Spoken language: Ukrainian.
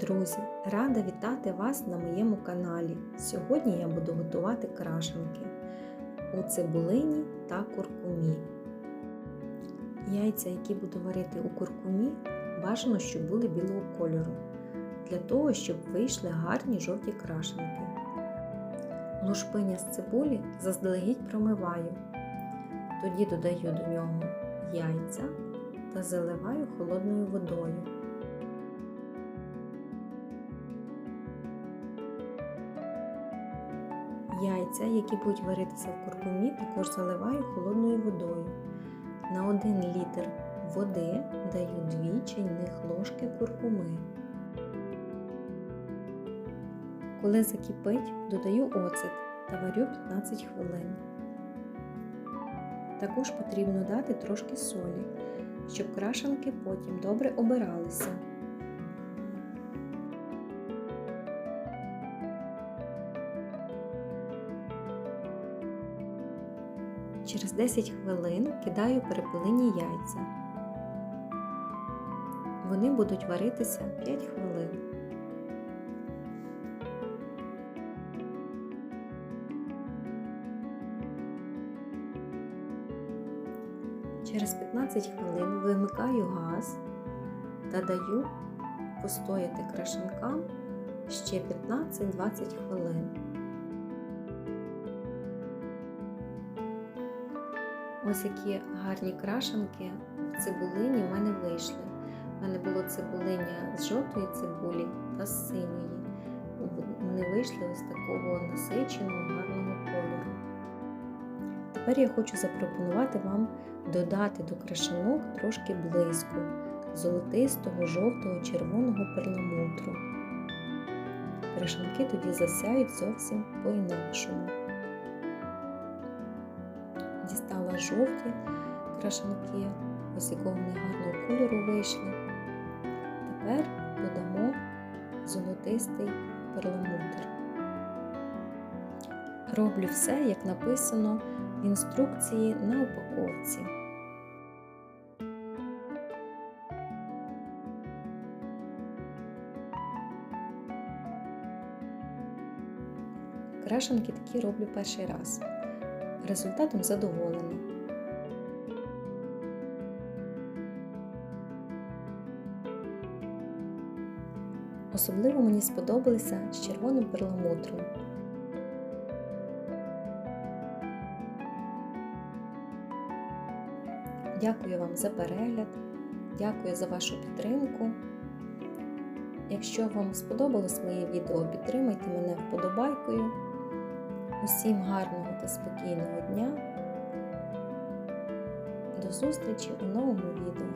Друзі, рада вітати вас на моєму каналі. Сьогодні я буду готувати крашенки у цибулині та куркумі. Яйця, які буду варити у куркумі, бажано, щоб були білого кольору, для того, щоб вийшли гарні жовті крашенки. Лушпиня з цибулі заздалегідь промиваю. Тоді додаю до нього яйця та заливаю холодною водою. Яйця, які будуть варитися в куркумі, також заливаю холодною водою. На 1 літр води даю 2 чайних ложки куркуми. Коли закипить, додаю оцет та варю 15 хвилин. Також потрібно дати трошки солі, щоб крашенки потім добре обиралися. Через 10 хвилин кидаю перепилені яйця. Вони будуть варитися 5 хвилин. Через 15 хвилин вимикаю газ та даю постояти крашенкам ще 15-20 хвилин. Ось які гарні крашенки в цибулині в мене вийшли. У мене було цибулиня з жовтої цибулі та з синьої. Вони вийшли ось такого насиченого гарного кольору. Тепер я хочу запропонувати вам додати до крашенок трошки блиску, золотистого, жовтого, червоного перламутру. Крашенки тоді засяють зовсім по-інакшому. Жовті крашенки, ось якого вони гарного кольору вийшли. Тепер додамо золотистий перламутр. Роблю все, як написано в інструкції на упаковці. Крашенки такі роблю перший раз. Результатом задоволена. Особливо мені сподобалися з червоним перламутром. Дякую вам за перегляд, дякую за вашу підтримку. Якщо вам сподобалось моє відео, підтримайте мене вподобайкою. Усім гарного та спокійного дня. До зустрічі у новому відео.